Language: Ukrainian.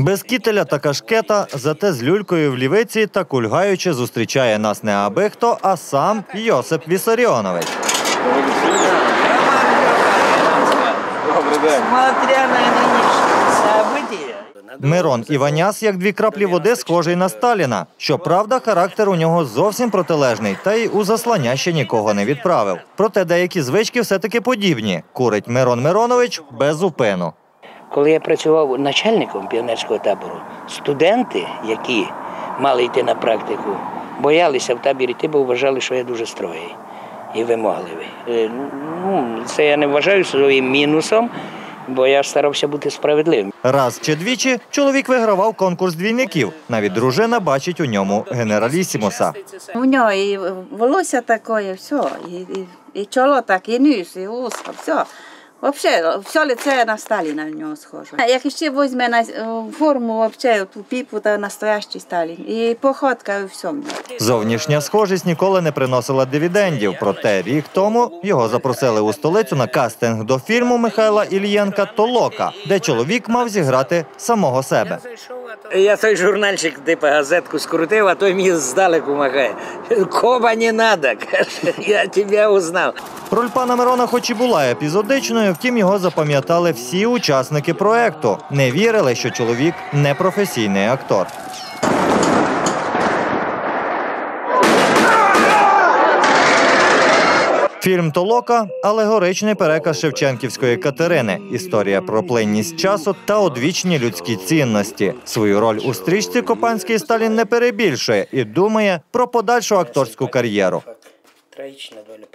Без кітеля та кашкета, зате з люлькою в лівиці та кульгаючи зустрічає нас не аби хто, а сам Йосип Вісаріонович. Мирон Іваняс, як дві краплі води, схожий на Сталіна. Щоправда, характер у нього зовсім протилежний, та й у заслання ще нікого не відправив. Проте деякі звички все-таки подібні. Курить Мирон Миронович без упину. Коли я працював начальником піонерського табору, студенти, які мали йти на практику, боялися в табір йти, бо вважали, що я дуже строгий і вимогливий. Е, Ну, це я не вважаю своїм мінусом, бо я старався бути справедливим. Раз чи двічі чоловік вигравав конкурс двійників. Навіть дружина бачить у ньому генералісімуса. У нього і волосся таке, все, і, і, і чоло так, і ніс, і уста, все. Вообще, все лице на Сталіна в нього схоже. Як ще візьме на е, форму, вообще, ту піпу, та настоящий Сталін. І походка, і всьому. Зовнішня схожість ніколи не приносила дивідендів. Проте рік тому його запросили у столицю на кастинг до фільму Михайла Ільєнка Толока, де чоловік мав зіграти самого себе. Я той журнальчик, типу газетку скрутив, а той мені здалеку махає. Коба не надо, каже, я тебе узнав. Роль пана Мирона, хоч і була епізодичною, втім його запам'ятали всі учасники проекту. Не вірили, що чоловік не професійний актор. Фільм Толока алегоричний переказ Шевченківської Катерини. Історія про плинність часу та одвічні людські цінності. Свою роль у стрічці Копанський Сталін не перебільшує і думає про подальшу акторську кар'єру. Трагічна доля